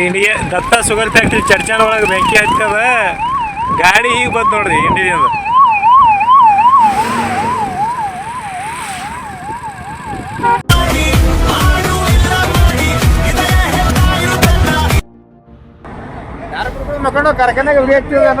India Datta sugar factory ಚರ್ಚನ್ ಒಳಗೆ ಬೆಂಕಿ ಹಚ್ಚದ. ಗಾಡಿ ಹೀಗೆ ಬಂತು ನೋಡ್ರಿ ಇಂಡಿಯನ್ ಮಕ್ಕಳು ಕಾರ್ಖಾನೆಗೆ ಹಚ್ಚಿದ ಅಂತ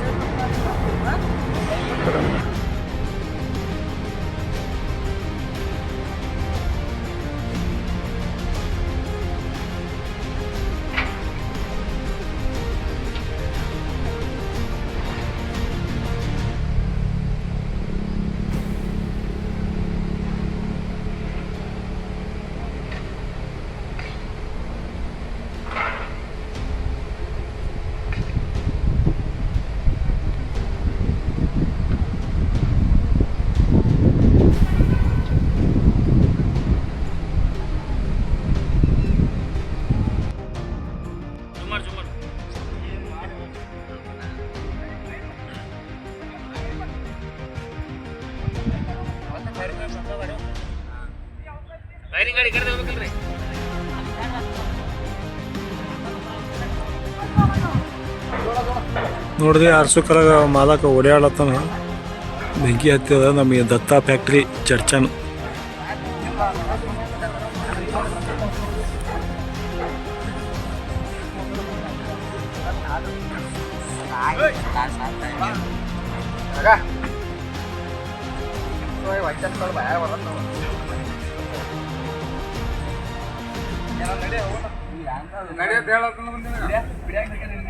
ನೋಡಿದ್ರಿ ಆರ್ಸು ಕರಗ ಮಾಲಕ ಓಡಾಡತ್ತಾನ ಬೆಂಕಿ ಹತ್ತಿದ ನಮಗೆ Datta factory ಚರ್ಚನ್. Tôi. Quậy chân tôi bẻ qua lắm luôn. ഞാൻ നേരെ നേരെ നേരെ നേരെ നേരെ നേരെ നേരെ നേരെ